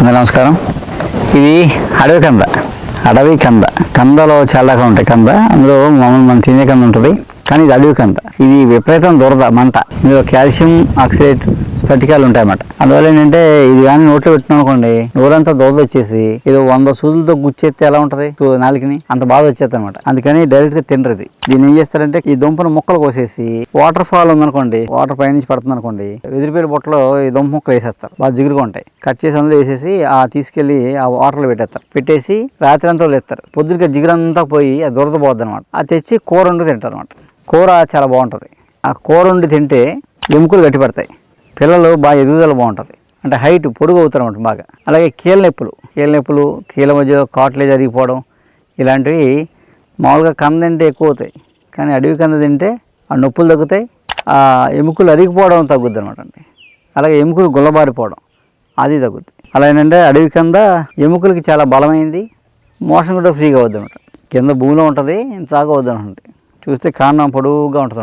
అందరూ నమస్కారం. ఇది అడవి కంద. అడవి కంద. కందలో చాలా రకాలు ఉంటాయి కంద అందులో మామూలు మనం తినే కంద ఉంటుంది. కానీ ఇది అడవి కంద ఇది విపరీతం దురద మంట. ఇందులో కాల్షియం ఆక్సిడేట్ స్ఫటికాలు ఉంటాయన్నమాట. అందువల్ల ఏంటంటే ఇది కానీ నోట్లో పెట్టినాం అనుకోండి నోరంతా దురద వచ్చేసి ఇది వంద సూదులతో గుచ్చేస్తే ఎలా ఉంటుంది? నాలుగుని అంత బాధ వచ్చేది అనమాట అందుకని డైరెక్ట్గా తినరు ఇది. దీన్ని ఏం చేస్తారంటే ఈ దుంపను ముక్కలు కోసేసి వాటర్ ఫాల్ ఉందనుకోండి వాటర్ పైనుంచి పడుతుంది అనుకోండి వెదిరిపేట బుట్టలో ఈ దుంప ముక్కలు వేసేస్తారు. బాగా జిగురుగా ఉంటాయి. కట్ చేసి అందులో వేసేసి ఆ తీసుకెళ్ళి ఆ వాటర్లో పెట్టేస్తారు. పెట్టేసి రాత్రి అంతా లేస్తారు పొద్దునకి జిగురంతా పోయి ఆ దురద పోద్ది అనమాట అది తెచ్చి కూర వండు తింటారు అనమాట కూర చాలా బాగుంటుంది. ఆ కూర ఉండి తింటే ఎముకలు గట్టిపడతాయి. పిల్లలు బాగా ఎదుగుదల బాగుంటుంది. అంటే హైట్ పొడుగు అవుతారు అనమాట బాగా. అలాగే కీళ్ళ నొప్పులు. కీళ్ళ నొప్పులు కీళ్ళ మధ్య కాట్లే జరిగిపోవడం ఇలాంటివి మామూలుగా కంద తింటే ఎక్కువ అవుతాయి కానీ అడవి కంద తింటే ఆ నొప్పులు తగ్గుతాయి. ఆ ఎముకలు అరిగిపోవడం తగ్గుద్ది అనమాట అండి. అలాగే ఎముకలు గుల్లబారిపోవడం అది తగ్గుద్ది. అలా ఏంటంటే అడవి కింద ఎముకలకి చాలా బలమైంది. మోషన్ కూడా ఫ్రీగా అవుద్ది అనమాట కింద భూమిలో ఉంటుంది ఇంత దాకా అవుద్ది అనమాట చూస్తే కాండం పొడవుగా ఉంటుంది